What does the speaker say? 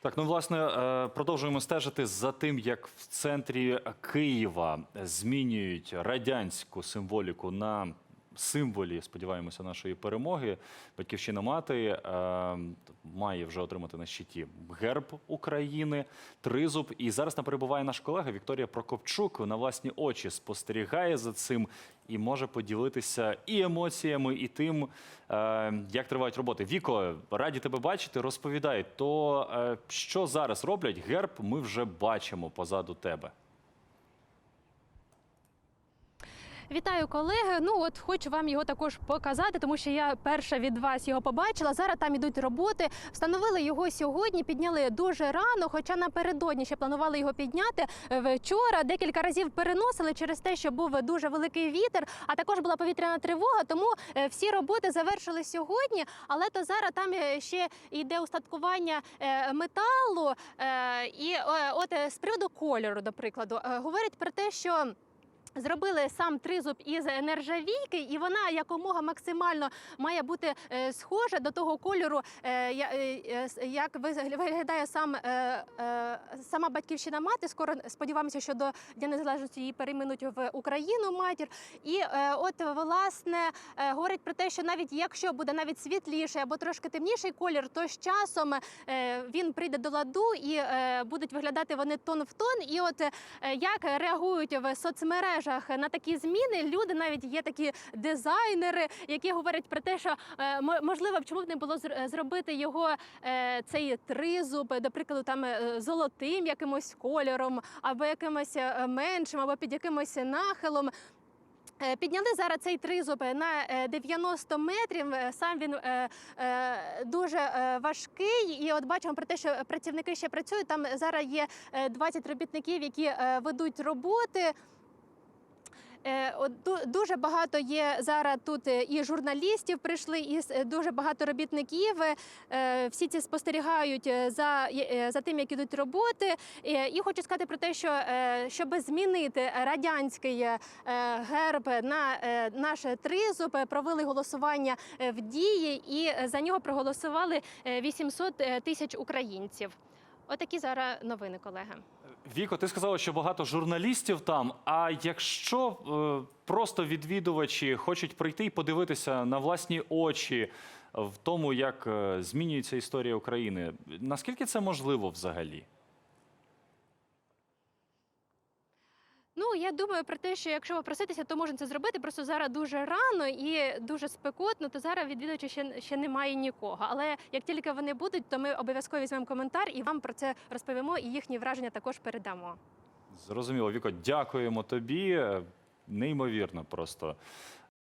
Так, ну власне е, продовжуємо стежити за тим, як в центрі Києва змінюють радянську символіку на символі, сподіваємося, нашої перемоги. Батьківщина мати е, має вже отримати на щиті герб України, тризуб. І зараз там перебуває наш колега Вікторія Прокопчук. На власні очі спостерігає за цим і може поділитися і емоціями, і тим, е, як тривають роботи. Віко, раді тебе бачити. Розповідай, то е, що зараз роблять? Герб ми вже бачимо позаду тебе. Вітаю, колеги. Ну от хочу вам його також показати, тому що я перша від вас його побачила. Зараз там ідуть роботи. Встановили його сьогодні, підняли дуже рано, хоча напередодні ще планували його підняти е, вчора. Декілька разів переносили через те, що був дуже великий вітер, а також була повітряна тривога. Тому е, всі роботи завершили сьогодні. Але то зараз там е, ще йде устаткування металу. І от з приводу кольору, до прикладу, говорять про те, що. Зробили сам тризуб із нержавійки, і вона якомога максимально має бути е, схожа до того кольору, е, е, як виглядає сам сама батьківщина мати. Скоро сподіваємося, що до Дня Незалежності її перейменуть в Україну матір. І от власне говорить про те, що навіть якщо буде навіть світліший або трошки темніший колір, то з часом він прийде до ладу і будуть виглядати вони тон в тон. І от як реагують в соцмережах на такі зміни, люди навіть є такі дизайнери, які говорять про те, що е, мо- можливо, чому б не було зробити його е, цей тризуб, до прикладу, там е, золотим якимось кольором, або якимось меншим, або під якимось нахилом. Підняли зараз цей тризуб на е, 90 метрів. Сам він дуже важкий. І от бачимо про те, що працівники ще працюють. Там зараз є е, 20 робітників, які ведуть роботи. Е, Дуже багато є зараз тут е, і журналістів прийшли, і дуже багато робітників. Е, Всі ці спостерігають за, за тим, як ідуть роботи. І хочу сказати про те, що щоб змінити радянський герб на наш тризуб, провели голосування в дії, і за нього проголосували е, 800 тисяч українців. Отакі зараз новини, колеги. Віко, ти сказала, що багато журналістів там. А якщо е, просто відвідувачі хочуть прийти і подивитися на власні очі в тому, як е, змінюється історія України, наскільки це можливо взагалі? Я думаю про те, що якщо попроситися, то можна це зробити. Просто зараз дуже рано і дуже спекотно, то зараз відвідувачів ще, ще немає нікого. Але як тільки вони будуть, то ми обов'язково візьмемо коментар і вам про це розповімо, і їхні враження також передамо. Зрозуміло, Віко, дякуємо тобі. Неймовірно просто.